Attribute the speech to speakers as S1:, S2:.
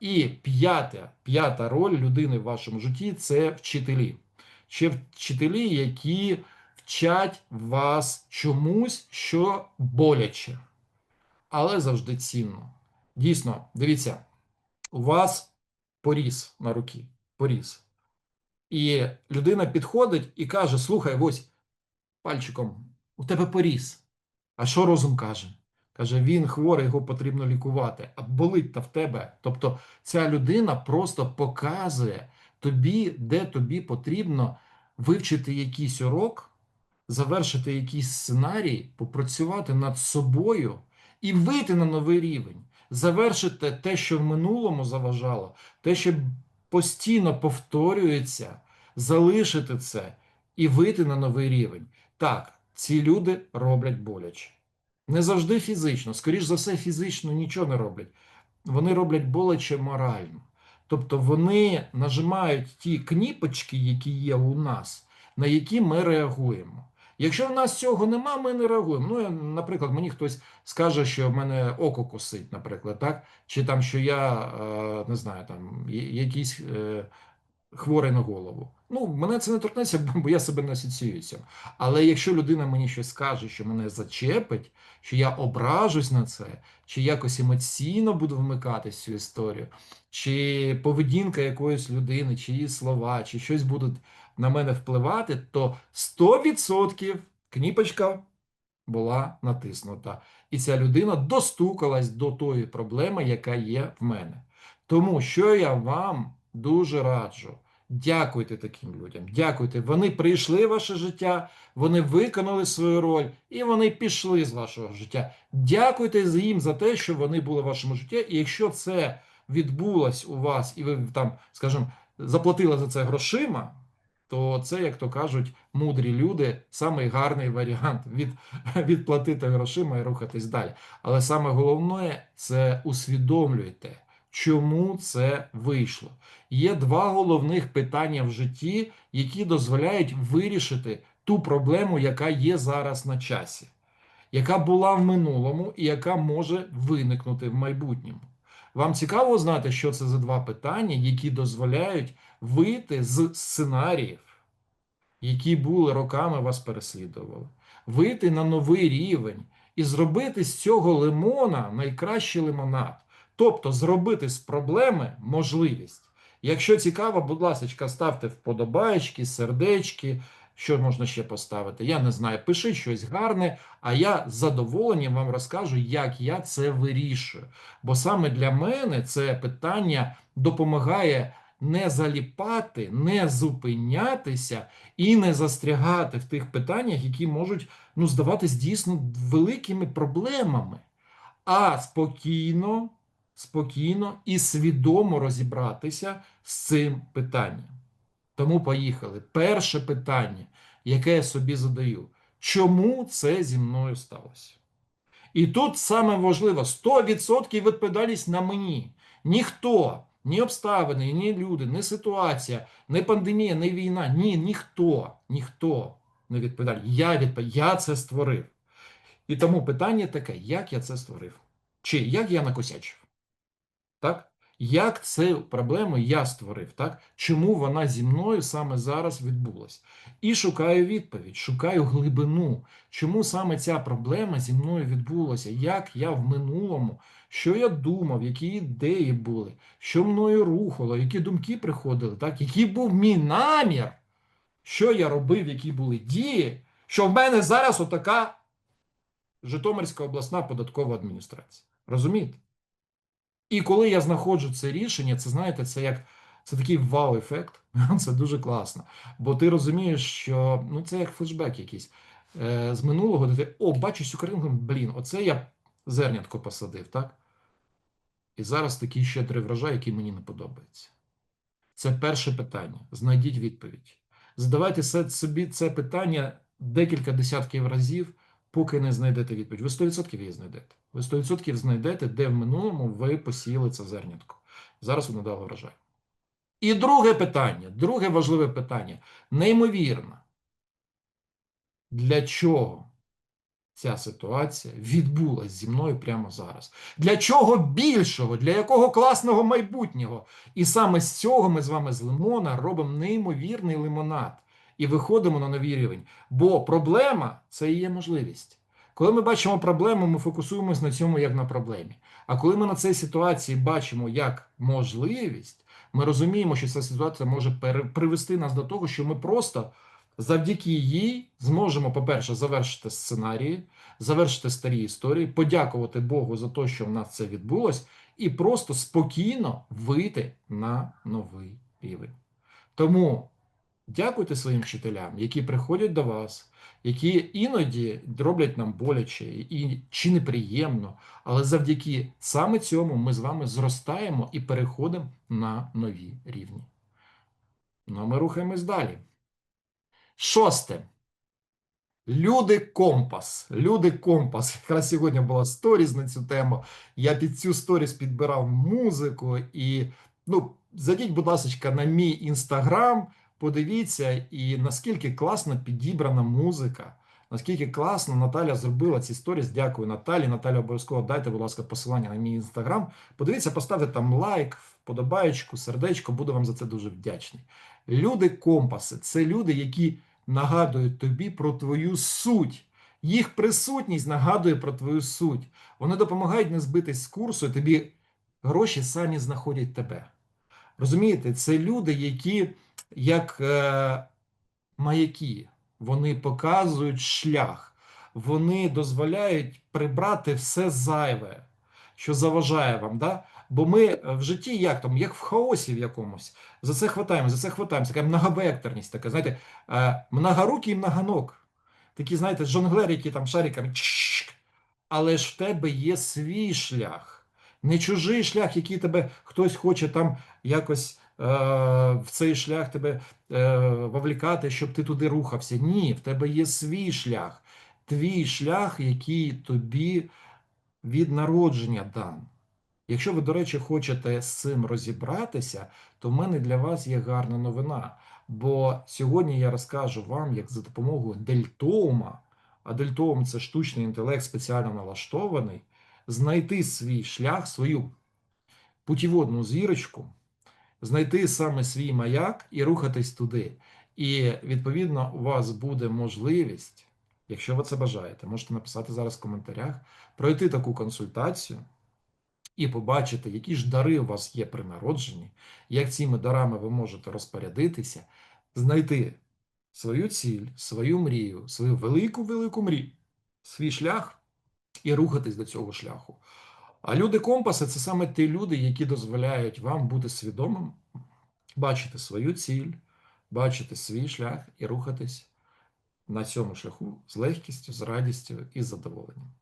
S1: І п'ята, п'ята роль людини в вашому житті це вчителі. Ще вчителі, які вчать вас чомусь, що боляче, але завжди цінно. Дійсно, дивіться, у вас поріз на руці, поріз. І людина підходить і каже: Слухай, ось пальчиком, у тебе поріз. А що розум каже? Каже, він хворий, його потрібно лікувати, а болить та в тебе. Тобто ця людина просто показує тобі, де тобі потрібно вивчити якийсь урок, завершити якийсь сценарій, попрацювати над собою і вийти на новий рівень, завершити те, що в минулому заважало, те, що постійно повторюється, залишити це і вийти на новий рівень. Так, ці люди роблять боляче. Не завжди фізично, скоріш за все, фізично нічого не роблять. Вони роблять боляче морально. Тобто вони нажимають ті кніпочки, які є у нас, на які ми реагуємо. Якщо в нас цього нема, ми не реагуємо. Ну, наприклад, мені хтось скаже, що в мене око косить, наприклад, так? Чи там, що я е, не знаю, там я- якийсь е, хворий на голову. Ну, мене це не торкнеться, бо я себе не асоціюю. Але якщо людина мені щось скаже, що мене зачепить, що я ображусь на це, чи якось емоційно буду вмикатись цю історію, чи поведінка якоїсь людини, чи її слова, чи щось будуть на мене впливати, то 100% кніпочка була натиснута. І ця людина достукалась до тої проблеми, яка є в мене. Тому що я вам дуже раджу. Дякуйте таким людям, дякуйте. Вони прийшли в ваше життя, вони виконали свою роль і вони пішли з вашого життя. Дякуйте їм за те, що вони були в вашому житті. І якщо це відбулось у вас, і ви там, скажімо, заплатили за це грошима, то це, як то кажуть, мудрі люди, самий гарний варіант від, відплатити грошима і рухатись далі. Але саме головне це усвідомлюйте, чому це вийшло. Є два головних питання в житті, які дозволяють вирішити ту проблему, яка є зараз на часі, яка була в минулому і яка може виникнути в майбутньому. Вам цікаво знати, що це за два питання, які дозволяють вийти з сценаріїв, які були роками вас переслідували, вийти на новий рівень і зробити з цього лимона найкращий лимонад. Тобто зробити з проблеми можливість. Якщо цікаво, будь ласка, ставте вподобайки, сердечки, що можна ще поставити. Я не знаю, пишіть щось гарне, а я з задоволенням вам розкажу, як я це вирішую. Бо саме для мене це питання допомагає не заліпати, не зупинятися і не застрягати в тих питаннях, які можуть ну, здаватись дійсно великими проблемами, а спокійно, спокійно і свідомо розібратися з цим питанням. Тому поїхали. Перше питання, яке я собі задаю: чому це зі мною сталося? І тут саме важливо: 100% відповідальність на мені. Ніхто, ні обставини, ні люди, ні ситуація, ні пандемія, ні війна, ні, ніхто, ніхто не відповідальний. Я відповідь, я це створив. І тому питання таке: як я це створив? Чи як я накосячив? Так? Як цю проблему я створив, так? Чому вона зі мною саме зараз відбулась? І шукаю відповідь, шукаю глибину, чому саме ця проблема зі мною відбулася, як я в минулому, що я думав, які ідеї були, що мною рухало, які думки приходили, так? який був мій намір, що я робив, які були дії, що в мене зараз отака Житомирська обласна податкова адміністрація. Розумієте? І коли я знаходжу це рішення, це знаєте, це як це такий вау-ефект. Це дуже класно. Бо ти розумієш, що ну це як флешбек якийсь е, з минулого, де ти о, бачу цю картинку, блін, оце я зернятко посадив, так? І зараз такий щедрий врожай, який мені не подобається. Це перше питання. Знайдіть відповідь. Задавайте собі це питання декілька десятків разів, поки не знайдете відповідь. Ви 100% її знайдете. Ви 100% знайдете, де в минулому ви посіяли це зернятко. Зараз воно дало врожай. І друге питання, друге важливе питання. Неймовірно. Для чого ця ситуація відбулась зі мною прямо зараз. Для чого більшого, для якого класного майбутнього? І саме з цього ми з вами з лимона робимо неймовірний лимонад і виходимо на новий рівень. Бо проблема це і є можливість. Коли ми бачимо проблему, ми фокусуємось на цьому як на проблемі. А коли ми на цій ситуації бачимо як можливість, ми розуміємо, що ця ситуація може привести нас до того, що ми просто завдяки їй зможемо, по-перше, завершити сценарії, завершити старі історії, подякувати Богу за те, що в нас це відбулось, і просто спокійно вийти на новий рівень. Тому дякуйте своїм вчителям, які приходять до вас, які іноді роблять нам боляче і чи неприємно, але завдяки саме цьому ми з вами зростаємо і переходимо на нові рівні. Ну, а ми рухаємось далі. Шосте. Люди компас. Люди компас. Якраз сьогодні була сторіз на цю тему. Я під цю сторіз підбирав музику і ну, зайдіть, будь ласка, на мій інстаграм, подивіться, і наскільки класно підібрана музика. Наскільки класно Наталя зробила ці сторіс. Дякую Наталі. Наталя обов'язково дайте, будь ласка, посилання на мій інстаграм. Подивіться, поставте там лайк, вподобаєчку, сердечко. Буду вам за це дуже вдячний. Люди компаси це люди, які нагадують тобі про твою суть. Їх присутність нагадує про твою суть. Вони допомагають не збитись з курсу, і тобі гроші самі знаходять тебе. Розумієте, це люди, які як е, маяки, вони показують шлях, вони дозволяють прибрати все зайве, що заважає вам. Да? Бо ми в житті як там, як в хаосі в якомусь, за це хватаємо, за це хватаємося, така многовекторність, така, знаєте, е, многорукий многоног. Такі, знаєте, жонглери, які там шариками. Але ж в тебе є свій шлях, не чужий шлях, який тебе хтось хоче там якось в цей шлях тебе е, вовлікати, щоб ти туди рухався. Ні, в тебе є свій шлях, твій шлях, який тобі від народження дан. Якщо ви, до речі, хочете з цим розібратися, то в мене для вас є гарна новина. Бо сьогодні я розкажу вам, як за допомогою Дельтоума, а Дельтоум це штучний інтелект спеціально налаштований, знайти свій шлях, свою путіводну зірочку, знайти саме свій маяк і рухатись туди. І відповідно у вас буде можливість, якщо ви це бажаєте, можете написати зараз в коментарях, пройти таку консультацію і побачити, які ж дари у вас є при народженні, як цими дарами ви можете розпорядитися, знайти свою ціль, свою мрію, свою велику-велику мрію, свій шлях і рухатись до цього шляху. А люди компаси це саме ті люди, які дозволяють вам бути свідомим, бачити свою ціль, бачити свій шлях і рухатись на цьому шляху з легкістю, з радістю і задоволенням.